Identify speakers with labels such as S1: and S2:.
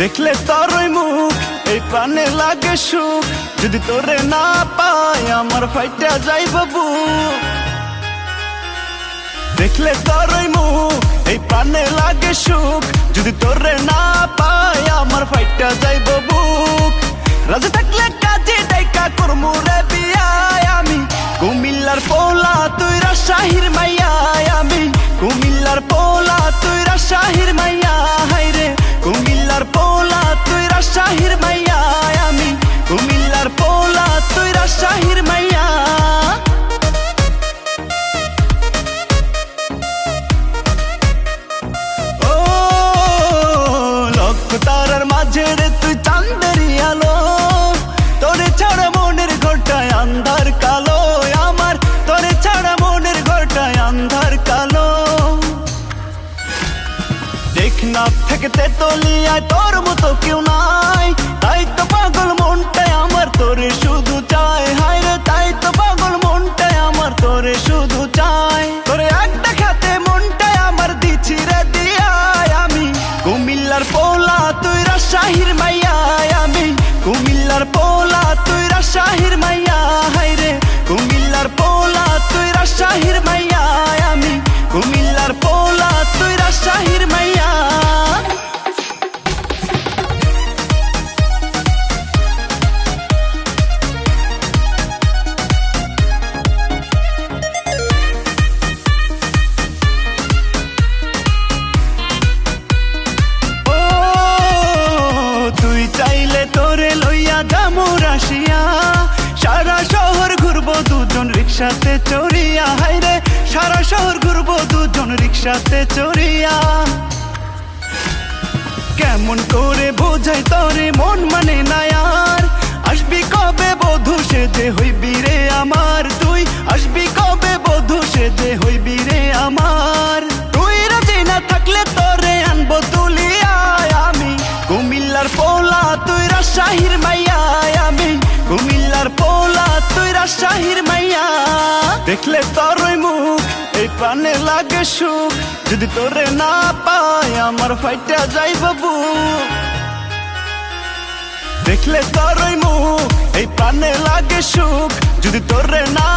S1: দেখলে তোর ওই মুখ, এই প্রাণে লাগে সুখ। যদি তোরে না পাই, আমার ফাইটা যাই বাবু দেখলে তোর ওই মুখ, এই প্রাণে লাগে সুখ। যদি তোরে না পাই রাজশাহীর মাইয়া। ও, লক্ষ তারার মাঝে রে তুই চান্দেরি আলো। তোরে ছাড়া মনের ঘরটায় আন্ধার কালো। আমার তোরে ছাড়া মনের ঘরটায় আন্ধার কালো। টেকনাফ থেকে তেতলিয়ায় তোর মতো কেউ নাই। তাই তো পাগল মনটাই আমার তোরে তুই মাইয়া। চাইলে তোরে লইয়া যামু রাশিয়া। সারা শহর ঘুরবো দুজন রিক্সাতে চড়িয়া হাইরে সারা শহর ঘুরবো, দুজন রিক্সাতে চড়িয়া। কেমন করে বোঝাই তোরে, মন মানে না আর। আসবি কবে বধু, সে যে হইবি রে আমার। তুই আসবি কবে বধু, সে যে হইবি রে আমার। তুই রাজি না থাকলে তোরে আনব তুলিয়া আমি। কুমিল্লার পোলা, তুই রাজশাহীর মাইয়া আমি। কুমিল্লার পোলা, তুই রাজশাহীর মাইয়া। দেখলে তোর প্রাণে লাগে সুখ। যদি তোরে না পাই, আমার ফাইটা যাই বাবু। দেখলে তোর মুখ, এই প্রাণে লাগে সুখ। যদি তোরে না